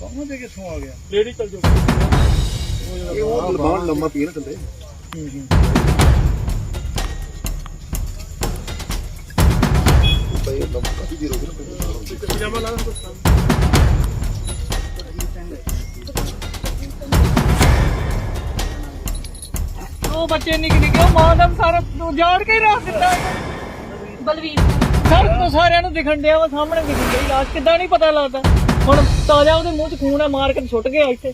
ਕੌਣ ਦੇ ਕਿੱਥੋਂ ਆ ਗਿਆ ਲੇਡੀ ਚੱਲ ਜਾਓ ਇਹ ਉਹ ਲੰਮਾ ਲੰਮਾ ਪੀਣ ਥੱਲੇ ਭਾਈ ਲੰਮਾ ਕਾਫੀ ਦੀ ਰੋਕ ਨਾ ਪਜਾਮਾ ਲਾ ਦੋ ਉਹ ਬੱਚੇ ਨਿੱਕੇ ਨਿੱਕੇ ਉਹ ਮਾਂ ਦਾ ਸਾਰਾ ਉਜਾੜ ਕੇ ਹੀ ਰੱਖ ਦਿੱਤਾ। ਬਲਵੀਰ। ਸਰ ਤੋਂ ਸਾਰਿਆਂ ਨੂੰ ਦਿਖਣ ਡਿਆ ਵਾ ਸਾਹਮਣੇ ਦਿਖਣ ਡਈ ਲਾਸ਼ ਕਿੱਦਾਂ ਨਹੀਂ ਪਤਾ ਲੱਗਦਾ। ਹੁਣ ਤਾਜ਼ਾ ਉਹਦੇ ਮੂੰਹ 'ਚ ਖੂਨ ਆ ਮਾਰ ਕੇ ਸੁੱਟ ਗਿਆ ਇੱਥੇ।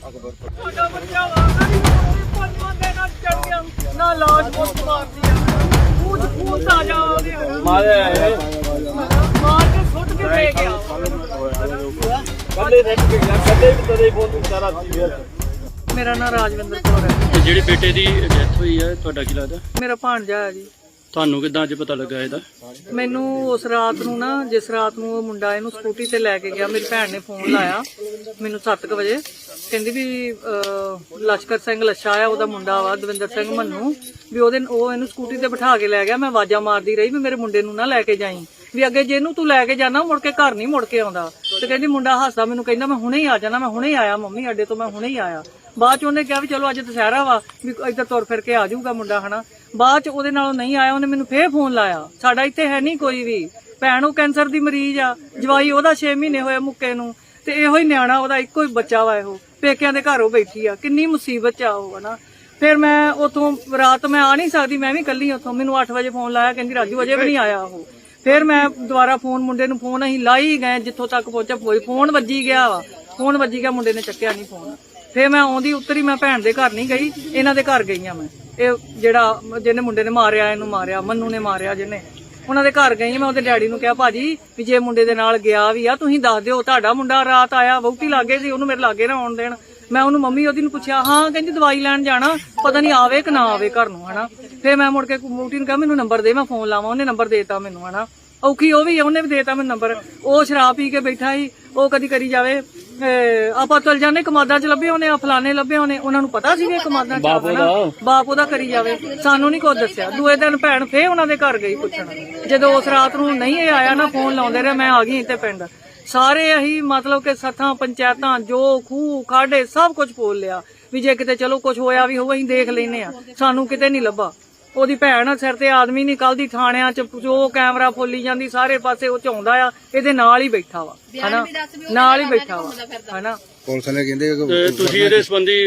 ਸਾਡਾ ਬੱਚਾ ਵਾ ਕਦੀ ਪੰਜ ਬੰਦੇ ਨਾਲ ਚੜ ਗਿਆ। ਨਾ ਲਾਸ਼ ਮੁੱਕ ਮਾਰਦੀ ਆ। ਮੂੰਹ 'ਚ ਖੂਨ ਤਾਜ਼ਾ ਆ ਗਿਆ। ਮਾਰ ਕੇ ਸੁੱਟ ਕੇ ਲੈ ਗਿਆ। ਕੱਲੇ ਰਹਿ ਕੇ ਗਿਆ ਕੱਲੇ ਵੀ ਤੇਰੇ ਫੋਨ ਵਿਚਾਰਾ ਸੀ ਮੇਰਾ ਨਾਮ ਰਾਜਵਿੰਦਰ ਕੌਰ ਹੈ। ਤੇ ਜਿਹੜੇ ਬੇਟੇ ਦੀ ਡੈਥ ਹੋਈ ਹੈ ਤੁਹਾਡਾ ਕੀ ਲੱਗਦਾ? ਮੇਰਾ ਭਾਣਜਾ ਹੈ ਜੀ। ਤੁਹਾਨੂੰ ਕਿਦਾਂ ਅੱਜ ਪਤਾ ਲੱਗਾ ਇਹਦਾ? ਮੈਨੂੰ ਉਸ ਰਾਤ ਨੂੰ ਨਾ ਜਿਸ ਰਾਤ ਨੂੰ ਉਹ ਮੁੰਡਾ ਇਹਨੂੰ ਸਕੂਟੀ ਤੇ ਲੈ ਕੇ ਗਿਆ ਮੇਰੀ ਭੈਣ ਨੇ ਫੋਨ ਲਾਇਆ ਮੈਨੂੰ 7:00 ਵਜੇ। ਕਹਿੰਦੀ ਵੀ ਅਹ, ਲਸ਼ਕਰ ਸਿੰਘ ਲੱਛਾ ਆ ਉਹਦਾ ਮੁੰਡਾ ਵਾ ਦਵਿੰਦਰ ਸਿੰਘ ਮੰਨੂ। ਵੀ ਉਹਦੇ ਉਹ ਇਹਨੂੰ ਸਕੂਟੀ ਤੇ ਬਿਠਾ ਕੇ ਲੈ ਗਿਆ। ਮੈਂ ਆਵਾਜ਼ਾਂ ਮਾਰਦੀ ਰਹੀ ਵੀ ਮੇਰੇ ਮੁੰਡੇ ਨੂੰ ਨਾ ਲੈ ਕੇ ਜਾਈਂ। ਵੀ ਅੱਗੇ ਜੇ ਇਹਨੂੰ ਤੂੰ ਲੈ ਕੇ ਜਾਣਾ ਮੁੜ ਕੇ ਘਰ ਨਹੀਂ ਮੁੜ ਕੇ ਆਉਂਦਾ। ਤੇ ਕਹਿੰਦੀ ਮੁੰਡਾ ਹੱਸਦਾ ਮੈਨੂੰ ਕਹਿੰਦਾ ਮੈਂ ਹੁਣੇ ਹੀ ਆ ਜਾਣਾ ਮੈਂ ਹੁਣੇ ਹੀ ਆਇਆ ਮੰਮੀ ਅੱਡੇ ਤੋਂ ਮੈਂ ਹੁਣੇ ਹੀ ਆਇਆ। ਬਾਅਦ ਚ ਉਹਨੇ ਕਿਹਾ ਵੀ ਚਲੋ ਅੱਜ ਦੁਸਹਿਰਾ ਵਾ, ਵੀ ਇੱਧਰ ਤੁਰ ਫਿਰ ਕੇ ਆ ਜਾਊਗਾ ਮੁੰਡਾ, ਹਨਾ। ਬਾਅਦ ਚ ਉਹਦੇ ਨਾਲੋਂ ਨਹੀਂ ਆਇਆ, ਉਹਨੇ ਮੈਨੂੰ ਫੇਰ ਫੋਨ ਲਾਇਆ। ਸਾਡਾ ਇੱਥੇ ਹੈ ਨਹੀਂ ਕੋਈ ਵੀ। ਭੈਣ ਉਹ ਕੈਂਸਰ ਦੀ ਮਰੀਜ਼ ਆ, ਜਵਾਈ ਉਹਦਾ 6 ਮਹੀਨੇ ਹੋਏ ਮੁੱਕੇ ਨੂੰ, ਤੇ ਇਹੋ ਹੀ ਨਿਆਣਾ ਉਹਦਾ ਇੱਕੋ ਹੀ ਬੱਚਾ ਵਾ ਇਹੋ। ਪੇਕਿਆਂ ਦੇ ਘਰੋਂ ਬੈਠੀ ਆ, ਕਿੰਨੀ ਮੁਸੀਬਤ ਚ ਆ ਉਹ, ਹਨਾ। ਫਿਰ ਮੈਂ ਉਥੋਂ, ਰਾਤ ਮੈਂ ਆ ਨਹੀਂ ਸਕਦੀ, ਮੈਂ ਵੀ ਕੱਲੀ ਉਥੋਂ। ਮੈਨੂੰ 8 ਵਜੇ ਫੋਨ ਲਾਇਆ, ਕਹਿੰਦੀ ਰਾਜੂ ਅਜੇ ਵੀ ਨਹੀਂ ਆਇਆ ਉਹ। ਫਿਰ ਮੈਂ ਦੁਬਾਰਾ ਫੋਨ, ਮੁੰਡੇ ਨੂੰ ਫੋਨ ਅਸੀਂ ਲਾਈ ਗਏ, ਜਿੱਥੋਂ ਤੱਕ ਪਹੁੰਚਿਆ ਫੋਨ ਵੱਜੀ ਗਿਆ ਵਾ। ਫੋਨ ਵੱਜੀ ਗਿਆ, ਮੁੰਡੇ ਨੇ ਚੱਕਿਆ ਨਹੀਂ ਫੋਨ। ਫੇਰ ਮੈਂ ਆਉਂਦੀ ਉੱਤਰੀ, ਮੈਂ ਭੈਣ ਦੇ ਘਰ ਨਹੀਂ ਗਈ, ਇਹਨਾਂ ਦੇ ਘਰ ਗਈ ਆ ਮੈਂ। ਇਹ ਜਿਹੜਾ ਜਿਹਨੇ ਮੁੰਡੇ ਨੇ ਮਾਰਿਆ, ਇਹਨੂੰ ਮਾਰਿਆ, ਮੰਨੂ ਨੇ ਮਾਰਿਆ ਜਿਹਨੇ। ਉਹਨਾਂ ਦੇ ਘਰ ਗਈ, ਮੈਂ ਉਹਦੇ ਡੈਡੀ ਨੂੰ ਕਿਹਾ, ਭਾਜੀ, ਵੀ ਜੇ ਮੁੰਡੇ ਦੇ ਨਾਲ ਗਿਆ ਵੀ ਆ, ਤੁਸੀਂ ਦੱਸ ਦਿਓ, ਤੁਹਾਡਾ ਮੁੰਡਾ ਰਾਤ ਆਇਆ ਬਹੁਤੀ ਲਾਗੇ ਸੀ, ਉਹਨੂੰ ਮੇਰੇ ਲਾਗੇ ਨਾ ਆਉਣ ਦੇਣ। ਮੈਂ ਉਹਨੂੰ ਮੰਮੀ ਉਹਦੀ ਨੂੰ ਪੁੱਛਿਆ, ਹਾਂ, ਕਹਿੰਦੀ ਦਵਾਈ ਲੈਣ ਜਾਣਾ, ਪਤਾ ਨਹੀਂ ਆਵੇ ਕਿ ਨਾ ਆਵੇ ਘਰ ਨੂੰ, ਹਨਾ? ਫਿਰ ਮੈਂ ਮੁੜ ਕੇ ਵਹੁਟੀ ਨੂੰ ਕਿਹਾ, ਮੈਨੂੰ ਨੰਬਰ ਦੇ, ਮੈਂ ਫੋਨ ਲਾਵਾਂ, ਉਹਨੇ ਨੰਬਰ ਦੇਤਾ ਮੈਨੂੰ, ਹਨਾ? ਔਖੀ ਉਹ ਵੀ ਉਹਨੇ ਵੀ ਦੇਤਾ ਮੈਨੂੰ ਨੰਬਰ। ਉਹ ਸ਼ਰਾਬ ਪੀ ਕੇ ਬੈਠਾ ਸੀ, ਉਹ ਕਦੀ ਕਰੀ ਜਾਵੇ। ਆਪਾਂ ਚਲ ਜਾਂਦੇ ਕਮਾਦਾਂ ਚ ਲੱਭੇ ਹੋਣੇ ਆ ਫਲਾਣੇ ਲੱਭੇ ਹੋਣੇ ਉਹਨਾਂ ਨੂੰ ਪਤਾ ਸੀ ਵੀ ਇਹ ਕਮਾਦਾਂ ਚ ਆਵੇ ਨਾ ਬਾਪ ਉਹਦਾ ਕਰੀ ਜਾਵੇ। ਸਾਨੂੰ ਨਹੀਂ ਕੁਝ ਦੱਸਿਆ। ਦੂਏ ਦਿਨ ਭੈਣ ਫੇਰ ਉਹਨਾਂ ਦੇ ਘਰ ਗਈ ਪੁੱਛਣ। ਜਦੋਂ ਉਸ ਰਾਤ ਨੂੰ ਨਹੀਂ ਇਹ ਆਇਆ ਨਾ ਫੋਨ ਲਾਉਂਦੇ ਰਹੇ ਮੈਂ ਆ ਗਈ ਇੱਥੇ ਪਿੰਡ। ਸਾਰੇ ਅਹੀ ਮਤਲਬ ਕਿ ਸੱਥਾਂ ਪੰਚਾਇਤਾਂ ਜੋ ਖੂਹ ਖਾਡੇ ਸਭ ਕੁਝ ਪੋਲ ਲਿਆ। ਵੀ ਜੇ ਕਿਤੇ ਚਲੋ ਕੁਝ ਹੋਇਆ ਵੀ ਹੋਵੇ ਅਸੀਂ ਦੇਖ ਲੈਨੇ ਆ ਸਾਨੂੰ ਕਿਤੇ ਨਹੀਂ ਲੱਭਾ। ਉਹਦੀ ਭੈਣ ਸਿਰ ਤੇ ਆਦਮੀ ਨਹੀਂ ਕੱਲ ਦੀ ਥਾਣਿਆਂ ਚ ਜੋ ਕੈਮਰਾ ਫੋਲੀ ਜਾਂਦੀ ਸਾਰੇ ਪਾਸੇ ਉਹ ਚਾਉਂਦਾ ਆ ਇਹਦੇ ਨਾਲ ਹੀ ਬੈਠਾ ਵਾ। ਹਨਾ? ਨਾਲ ਹੀ ਬੈਠਾ ਵਾ। ਹਨਾ? ਪੁਲਿਸ ਨੇ ਕਹਿੰਦੇ ਤੁਸੀਂ ਇਹਦੇ ਸੰਬੰਧੀ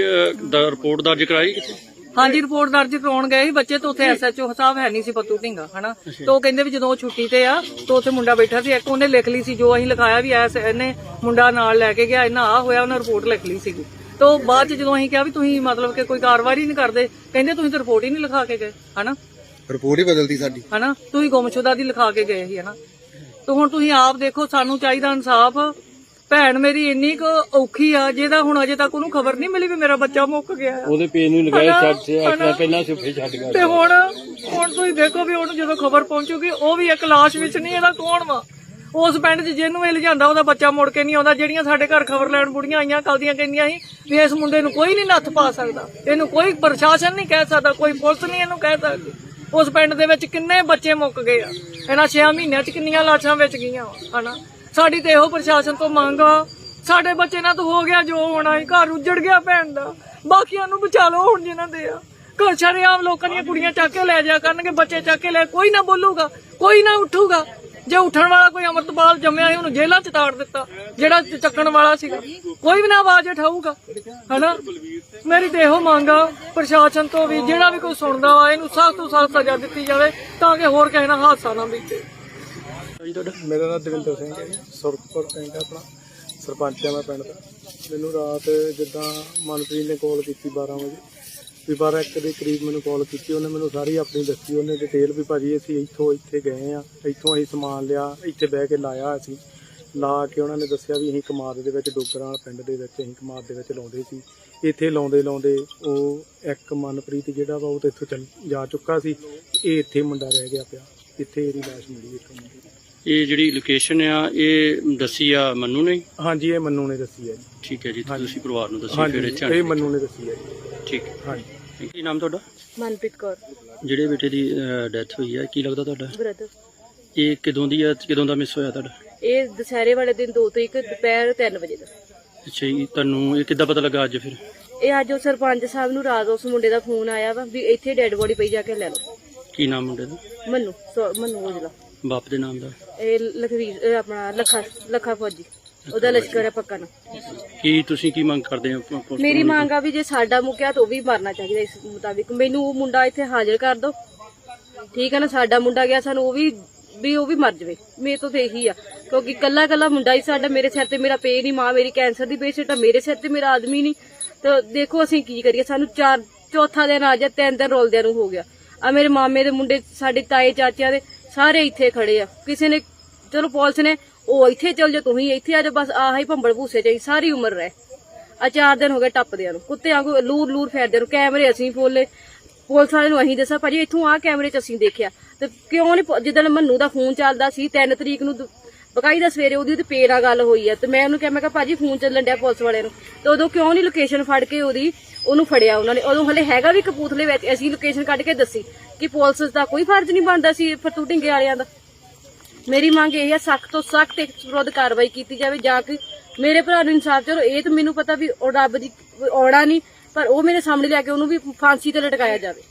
ਦਾ ਰਿਪੋਰਟ ਦਰਜ ਕਰਾਈ ਕਿਤੇ ਹਾਂਜੀ ਰਿਪੋਰਟ ਦਰਜ ਕਰਾਉਣ ਗਏ ਸੀ। ਬੱਚੇ ਤੋਂ ਉੱਥੇ ਐਸਐਚਓ ਸਾਹਿਬ ਹੈ ਨਹੀਂ ਸੀ ਪੱਤੂ ਢਿੰਗਾ ਹਨਾ? ਤੇ ਉਹ ਕਹਿੰਦੇ ਵੀ ਜਦੋਂ ਉਹ ਛੁੱਟੀ ਤੇ ਆ ਤਾਂ ਉੱਥੇ ਮੁੰਡਾ ਬੈਠਾ ਸੀ। ਇੱਕ ਉਹਨੇ ਲਿਖ ਲਈ ਸੀ ਜੋ ਅਸੀਂ ਲਿਖਾਇਆ ਵੀ ਐਸ ਇਹਨੇ ਮੁੰਡਾ ਨਾਲ ਲੈ ਕੇ ਗਿਆ ਇਹਨਾਂ ਆ ਹੋਇਆ ਉਹਨੇ ਰਿਪੋਰਟ ਲਿਖ ਲਈ ਸੀਗੀ। ਤੇ ਬਾਅਦ ਚ ਜਦੋਂ ਅਸੀਂ ਕਿਹਾ ਵੀ ਤੁਸੀਂ ਮਤਲਬ ਕਿ ਕੋਈ ਕਾਰਵਾਈ ਨਹੀਂ ਕਰਦੇ ਕਹਿੰਦੇ ਤੁਸੀਂ ਤਾਂ ਰਿਪੋਰਟ ਹੀ ਨਹੀਂ ਲਿਖਾ ਕੇ ਗਏ ਹਨਾ? ਰਿਪੋਰਟ ਹੀ ਬਦਲਦੀ ਸਾਡੀ। ਹਨਾ? ਤੁਸੀਂ ਗੁੰਮਸ਼ੁਦਾ ਦੀ ਲਿਖਾ ਕੇ ਗਏ ਸੀ ਹਨਾ? ਤੇ ਹੁਣ ਤੁਸੀਂ ਆਪ ਦੇਖੋ ਸਾਨੂੰ ਚਾਹੀਦਾ ਇਨਸਾਫ। ਭੈਣ ਮੇਰੀ ਇੰਨੀ ਕੁ ਔਖੀ ਆ ਜਿਹਦਾ ਹੁਣ ਅਜੇ ਤੱਕ ਉਹਨੂੰ ਖਬਰ ਨਹੀਂ ਮਿਲੀ ਵੀ ਮੇਰਾ ਬੱਚਾ ਮੁੱਕ ਗਿਆ। ਆ ਉਹਦੇ ਪੇ ਨੂੰ ਲਗਾਏ ਹਨਾ? ਛੱਡ ਸੇ ਹਨਾ? ਪਹਿਲਾਂ ਸੁਫੇ ਛੱਡ ਗਿਆ। ਤੇ ਹੁਣ ਹੁਣ ਤੁਸੀਂ ਦੇਖੋ ਵੀ ਉਹਨੂੰ ਜਦੋਂ ਖਬਰ ਪਹੁੰਚੂਗੀ ਉਹ ਵੀ ਇੱਕ ਲਾਸ਼ ਵਿੱਚ ਨਹੀਂ ਇਹਦਾ ਕੌਣ ਵਾ? ਉਸ ਪਿੰਡ 'ਚ ਜਿਹਨੂੰ ਇਹ ਲਿਜਾਂਦਾ ਉਹਦਾ ਬੱਚਾ ਮੁੜ ਕੇ ਨਹੀਂ ਆਉਂਦਾ, ਜਿਹੜੀਆਂ ਸਾਡੇ ਘਰ ਖਬਰ ਲੈਣ ਬੁੜੀਆਂ ਆਈਆਂ ਕੱਲ ਦੀਆਂ ਕਹਿੰਦੀਆਂ ਸੀ ਵੀ ਇਸ ਮੁੰਡੇ ਨੂੰ ਕੋਈ ਨਹੀਂ ਨੱਥ ਪਾ ਸਕਦਾ। ਇਹਨੂੰ ਕੋਈ ਪ੍ਰਸ਼ਾਸਨ ਨਹੀਂ ਕਹਿ ਸਕਦਾ, ਕੋਈ ਪੁਲਿਸ ਨਹੀਂ ਇਹਨੂੰ ਕਹਿ ਸਕਦੀ। ਉਸ ਪਿੰਡ ਦੇ ਵਿੱਚ ਕਿੰਨੇ ਬੱਚੇ ਮੁੱਕ ਗਏ ਆ। ਇਹਨਾਂ 6 ਮਹੀਨਿਆਂ 'ਚ ਕਿੰਨੀਆਂ ਲਾਸ਼ਾਂ ਵਿੱਚ ਗਈਆਂ ਹਨਾ? ਸਾਡੀ ਤੇ ਇਹੋ ਪ੍ਰਸ਼ਾਸਨ ਤੋਂ ਮੰਗ ਆ, ਸਾਡੇ ਬੱਚੇ ਨਾਲ ਤਾਂ ਹੋ ਗਿਆ ਜੋ ਹੋਣਾ ਸੀ, ਘਰ ਉੱਜੜ ਗਿਆ ਭੈਣ ਦਾ। ਬਾਕੀਆਂ ਨੂੰ ਬਚਾ ਲਓ ਹੁਣ ਜਿਨ੍ਹਾਂ ਦੇ ਆ। ਘਰ ਸ਼ਰੇਆਮ ਲੋਕਾਂ ਦੀਆਂ ਕੁੜੀਆਂ ਚੱਕ ਕੇ ਲੈ ਜਾ ਕਰਨਗੇ, ਬੱਚੇ ਚੱਕ ਕੇ ਲੈ, ਕੋਈ ਨਾ ਬੋਲੂਗਾ, ਕੋਈ ਨਾ ਉੱਠੂਗਾ। ਜੇ ਉੱਠਣ ਵਾਲਾ ਕੋਈ ਅਮਰਤਪਾਲ ਜੰਮਿਆ ਸੀ ਉਹਨੂੰ ਜੇਲ੍ਹਾਂ ਚ ਤਾੜ ਦਿੱਤਾ ਜਿਹੜਾ ਚੱਕਣ ਵਾਲਾ ਸੀਗਾ। ਕੋਈ ਵੀ ਨਾ ਆਵਾਜ਼ ਉਠਾਊਗਾ ਹਨਾ? ਮੇਰੀ ਤੇ ਇਹੋ ਮੰਗ ਆ ਪ੍ਰਸ਼ਾਸਨ ਤੋਂ ਵੀ ਜਿਹੜਾ ਵੀ ਕੋਈ ਸੁਣਦਾ ਵਾ ਇਹਨੂੰ ਸਖਤ ਤੋਂ ਸਖਤ ਸਜ਼ਾ ਦਿੱਤੀ ਜਾਵੇ ਤਾਂ ਕਿ ਹੋਰ ਕਿਸੇ ਨਾਲ ਹਾਦਸਾ ਨਾ ਬੀਤੇ। ਮੇਰਾ ਨਾਮ ਦਵਿੰਦਰ ਸਿੰਘ ਹੈ ਸੁਰਖਪੁਰ ਪਿੰਡ ਆਪਣਾ ਸਰਪੰਚ ਹੈ ਮੈਂ ਪਿੰਡ ਦਾ। ਮੈਨੂੰ ਰਾਤ ਜਿੱਦਾਂ ਮਨਪ੍ਰੀਤ ਨੇ ਕਾਲ ਕੀਤੀ 12 ਵਜੇ ਵੀ 12 ਇੱਕ ਦੇ ਕਰੀਬ ਮੈਨੂੰ ਕਾਲ ਕੀਤੀ ਉਹਨੇ ਮੈਨੂੰ ਸਾਰੀ ਆਪਣੀ ਦੱਸੀ ਉਹਨੇ ਡਿਟੇਲ ਵੀ ਭਾਜੀ ਅਸੀਂ ਇੱਥੋਂ ਇੱਥੇ ਗਏ ਆ ਇੱਥੋਂ ਅਸੀਂ ਸਮਾਨ ਲਿਆ ਇੱਥੇ ਬਹਿ ਕੇ ਲਾਇਆ ਅਸੀਂ। ਲਾ ਕੇ ਉਹਨਾਂ ਨੇ ਦੱਸਿਆ ਵੀ ਅਸੀਂ ਕਮਾਦ ਦੇ ਵਿੱਚ ਡੋਗਰਾਂ ਪਿੰਡ ਦੇ ਵਿੱਚ ਅਸੀਂ ਕਮਾਦ ਦੇ ਵਿੱਚ ਲਾਉਂਦੇ ਸੀ। ਇੱਥੇ ਲਾਉਂਦੇ ਲਾਉਂਦੇ ਉਹ ਇੱਕ ਮਨਪ੍ਰੀਤ ਜਿਹੜਾ ਵਾ ਉਹ ਤੇ ਇੱਥੋਂ ਚੱਲ ਜਾ ਚੁੱਕਾ ਸੀ। ਇਹ ਇੱਥੇ ਮੁੰਡਾ ਰਹਿ ਗਿਆ ਪਿਆ। ਇੱਥੇ ਇਹਦੀ ਲਾਸ਼ ਮਿਲੀ ਦੀ ਇਹ ਜਿਹੜੀ ਲੋਕੇਸ਼ਨ ਆ ਇਹ ਦੱਸੀ ਆ ਮੰਨੂ ਨੇ? ਹਾਂਜੀ ਇਹ ਮੰਨੂ ਨੇ ਦੱਸੀ ਹੈ ਜੀ। ਠੀਕ ਹੈ ਜੀ ਤੁਸੀਂ ਪਰਿਵਾਰ ਨੂੰ ਦੱਸੋ ਫਿਰ ਇਹ ਇੱਥੇ ਮੰਨੂ ਨੇ ਦੱਸੀ ਹੈ ਜੀ। ਠੀਕ ਹਾਂਜੀ। ਕੀ ਨਾਮ ਤੁਹਾਡਾ? ਮਨਪ੍ਰੀਤ ਕੌਰ। ਜਿਹੜੇ ਬੇਟੇ ਦੀ ਡੈਥ ਹੋਈ ਹੈ ਕੀ ਲੱਗਦਾ ਤੁਹਾਡਾ? ਬ੍ਰਦਰ ਇਹ ਕਦੋਂ ਦੀ ਹੈ ਕਦੋਂ ਦਾ ਮਿਸ ਹੋਇਆ ਤੁਹਾਡਾ? ਇਹ ਦੁਸਹਿਰੇ ਵਾਲੇ ਦਿਨ 2 ਤਰੀਕ ਦੁਪਹਿਰ 3 ਵਜੇ ਦਾ। ਅੱਛਾ ਜੀ ਤੁਹਾਨੂੰ ਇਹ ਕਿੱਦਾਂ ਪਤਾ ਲੱਗਾ ਅੱਜ ਫਿਰ? ਇਹ ਅੱਜ ਉਹ ਸਰਪੰਚ ਸਾਹਿਬ ਨੂੰ ਰਾਤ ਉਸ ਮੁੰਡੇ ਦਾ ਫੋਨ ਆਇਆ ਵਾ ਵੀ ਇੱਥੇ ਡੈੱਡ ਬੋਡੀ ਪਈ ਜਾ ਕੇ ਲੈ ਲਓ। ਕੀ ਨਾਮ ਮੁੰਡੇ ਦਾ? ਮੰਨੂ ਸੋ- ਮੰਨੂ ਔਜਲਾ। ਬਾਪ ਦੇ ਨਾਮ ਦਾ। ਇਹ ਲਖਵੀਰ ਇਹ ਆਪਣਾ ਲੱਖਾ ਲੱਖਾ ਫੌਜੀ। ਉਹਦਾ ਲਸ਼ਕਰ ਹੈ ਪੱਕਾ ਨਾ। ਕੀ ਤੁਸੀਂ ਕੀ ਮੰਗ ਕਰਦੇ ਹੋ? ਪ- ਮੇਰੀ ਮੰਗ ਆ ਵੀ ਜੇ ਸਾਡਾ ਮੁੱਕਿਆ ਤਾਂ ਉਹ ਵੀ ਮਰਨਾ ਚਾਹੀਦਾ ਇਸ ਮੁਤਾਬਿਕ। ਮੈਨੂੰ ਉਹ ਮੁੰਡਾ ਇੱਥੇ ਹਾਜ਼ਰ ਕਰ ਦਿਓ ਠੀਕ ਹੈ ਨਾ ਸਾਡਾ ਮੁੰਡਾ ਗਿਆ ਸਾਨੂੰ ਉਹ ਵੀ ਵੀ ਉਹ ਵੀ ਮਰ ਜਵੇ। ਮੇਰੇ ਤੋਂ ਤੇ ਇਹੀ ਆ। ਕਿਉਂਕਿ ਕੱਲਾ ਕੱਲਾ ਮੁੰਡਾ ਹੀ ਸਾਡਾ ਮੇਰੇ ਸਿਰ ਤੇ ਮੇਰਾ ਪੇ ਨਹੀਂ ਮਾਂ ਮੇਰੀ ਕੈਂਸਰ ਦੀ ਪੇਸ਼ੈਂਟ ਆ ਮੇਰੇ ਸਿਰ ਤੇ ਮੇਰਾ ਆਦਮੀ ਨਹੀਂ। ਤਾਂ ਦੇਖੋ ਅਸੀਂ ਕੀ ਕਰੀਏ ਸਾਨੂੰ ਚਾਰ ਚੌਥਾ ਦਿਨ ਆ ਜਾ ਤਿੰਨ ਦਿਨ ਰੋਲਦਿਆਂ ਨੂੰ ਹੋ ਗਿਆ। ਆ ਮੇਰੇ ਮਾਮੇ ਦੇ ਮੁੰਡੇ ਸਾਡੇ ਤਾਏ ਚਾਚਿਆਂ ਦੇ ਸਾਰੇ ਇੱਥੇ ਖੜੇ ਆ। ਕਿਸੇ ਨੇ ਚਲੋ ਪੁਲਿਸ ਨੇ ਉਹ ਇੱਥੇ ਚੱਲ ਜਾ ਤੁਸੀਂ ਇੱਥੇ ਆ ਜਾ, ਬਸ ਆਹ ਭੰਬਲ ਭੂਸੇ ਚਾਹੀ ਸਾਰੀ ਉਮਰ ਰਹਿ। ਆ ਚਾਰ ਦਿਨ ਹੋ ਗਏ ਟੱਪਦਿਆਂ ਨੂੰ। ਕੁੱਤੇ ਕੋ ਲੂਰ ਲੂਰ ਫੇਰਦੇ ਨੂੰ, ਕੈਮਰੇ ਅਸੀਂ ਫੋਲੇ। ਪੁਲਿਸ ਵਾਲੇ ਨੂੰ ਅਸੀਂ ਦੱਸਿਆ ਭਾਜੀ ਇੱਥੋਂ ਆ ਕੈਮਰੇ 'ਚ ਅਸੀਂ ਦੇਖਿਆ। ਤੇ ਕਿਉਂ ਨਹੀਂ ਜਿੱਦਣ ਮੰਨੂ ਦਾ ਫੋਨ ਚੱਲਦਾ ਸੀ 3 ਤਰੀਕ ਨੂੰ ਬਕਾਇਦਾ ਸਵੇਰੇ ਉਹਦੀ ਤੇ ਪੇ ਨਾਲ ਗੱਲ ਹੋਈ ਆ, ਤੇ ਮੈਂ ਉਹਨੂੰ ਕਿਹਾ, ਮੈਂ ਕਿਹਾ, ਭਾਜੀ ਫੋਨ ਚੱਲਣ ਡਿਆ ਪੁਲਿਸ ਵਾਲੇ ਨੂੰ। ਤੇ ਉਦੋਂ ਕਿਉਂ ਨਹੀਂ ਲੋਕੇਸ਼ਨ ਫੜ ਕੇ ਉਹਦੀ, ਉਹਨੂੰ ਫੜਿਆ ਉਹਨਾਂ ਨੇ। ਉਦੋਂ ਹਲੇ ਹੈਗਾ ਵੀ ਕਪੂਥਲੇ ਵਿੱਚ, ਅਸੀਂ ਲੋਕੇਸ਼ਨ ਕੱਢ ਕੇ ਦੱਸੀ ਕਿ ਪੁਲਿਸ ਦਾ ਕੋਈ ਫਰਜ਼ ਨਹੀਂ ਬਣਦਾ ਸੀ ਫਤੂ ਢਿੰਗੇ ਵਾਲਿਆਂ ਦਾ। ਮੇਰੀ ਮੰਗ ਇਹ ਹੈ, ਸਖਤ ਤੋਂ ਸਖਤ ਇਸ ਵਿਰੁੱਧ ਕਾਰਵਾਈ ਕੀਤੀ ਜਾਵੇ, ਜਾਂ ਕਿ ਮੇਰੇ ਭਰਾ ਨੂੰ ਇਨਸਾਫ ਚਲੋ ਇਹ ਤਾਂ ਮੈਨੂੰ ਪਤਾ ਵੀ ਉਹ ਰੱਬ ਦੀ ਔੜਾ ਨਹੀਂ, ਪਰ ਉਹ ਮੇਰੇ ਸਾਹਮਣੇ ਲੈ ਕੇ ਉਹਨੂੰ ਵੀ ਫਾਂਸੀ ਤੇ ਲਟਕਾਇਆ ਜਾਵੇ।